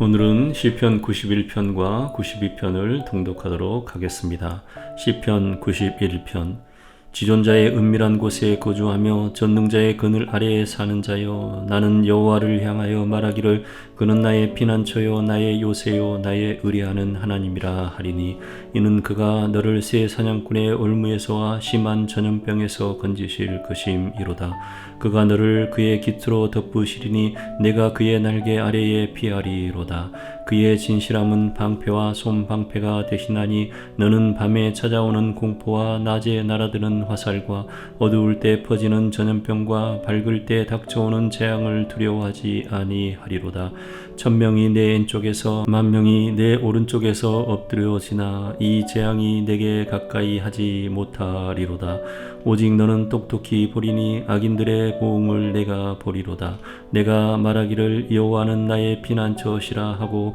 오늘은 시편 91편과 92편을 통독하도록 하겠습니다. 시편 91편 지존자의 은밀한 곳에 거주하며 전능자의 그늘 아래에 사는 자여 나는 여호와를 향하여 말하기를 그는 나의 피난처요 나의 요새요 나의 의뢰하는 하나님이라 하리니 이는 그가 너를 새 사냥꾼의 올무에서와 심한 전염병에서 건지실 것임이로다. 그가 너를 그의 깃으로 덮으시리니 내가 그의 날개 아래에 피하리로다 그의 진실함은 방패와 솜방패가 되시나니 너는 밤에 찾아오는 공포와 낮에 날아드는 화살과 어두울 때 퍼지는 전염병과 밝을 때 닥쳐오는 재앙을 두려워하지 아니하리로다. 천명이 내 왼쪽에서 만명이 내 오른쪽에서 엎드려지나 이 재앙이 내게 가까이 하지 못하리로다. 오직 너는 똑똑히 보리니 악인들의 보응을 내가 보리로다. 내가 말하기를 여호와는 나의 피난처시라 하고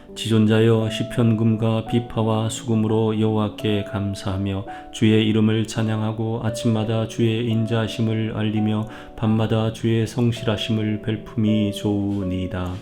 지존자여 시편금과 비파와 수금으로 여호와께 감사하며 주의 이름을 찬양하고 아침마다 주의 인자심을 알리며 밤마다 주의 성실하심을 벨품이 좋으니이다.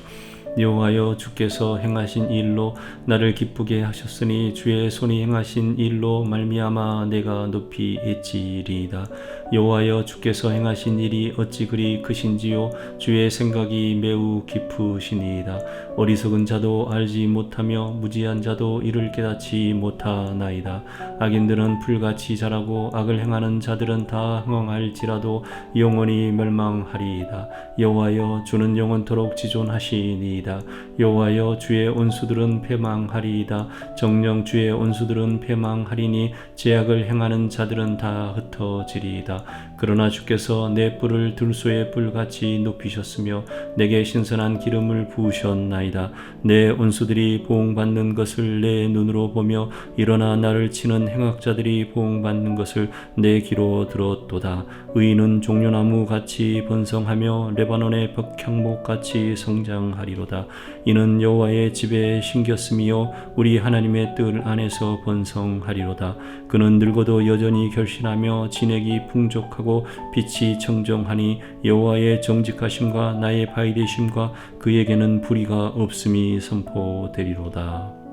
여호와여 주께서 행하신 일로 나를 기쁘게 하셨으니 주의 손이 행하신 일로 말미암아 내가 높이 에지리이다. 여호와여 주께서 행하신 일이 어찌 그리 크신지요? 주의 생각이 매우 깊으시니이다. 어리석은 자도 알지 못하며 무지한 자도 이를 깨닫지 못하나이다. 악인들은 풀같이 자라고 악을 행하는 자들은 다 흥황할지라도 영원히 멸망하리이다. 여호와여 주는 영원토록 지존하시니 이다. 여호와여 주의 온수들은 패망하리이다. 정령 주의 온수들은 패망하리니 제약을 행하는 자들은 다 흩어지리이다. 그러나 주께서 내 뿔을 들소의 뿔같이 높이셨으며 내게 신선한 기름을 부으셨나이다. 내 온수들이 보응받는 것을 내 눈으로 보며 일어나 나를 치는 행악자들이 보응받는 것을 내 귀로 들었도다. 의인은 종려나무 같이 번성하며 레바논의 벽향목 같이 성장하리 로다. 이는 여호와의 집에 신겼으며 우리 하나님의 뜰 안에서 번성하리로다. 그는 늙어도 여전히 결신하며 진액이 풍족하고 빛이 청정하니 여호와의 정직하심과 나의 바위되심과 그에게는 불의가 없음이 선포되리로다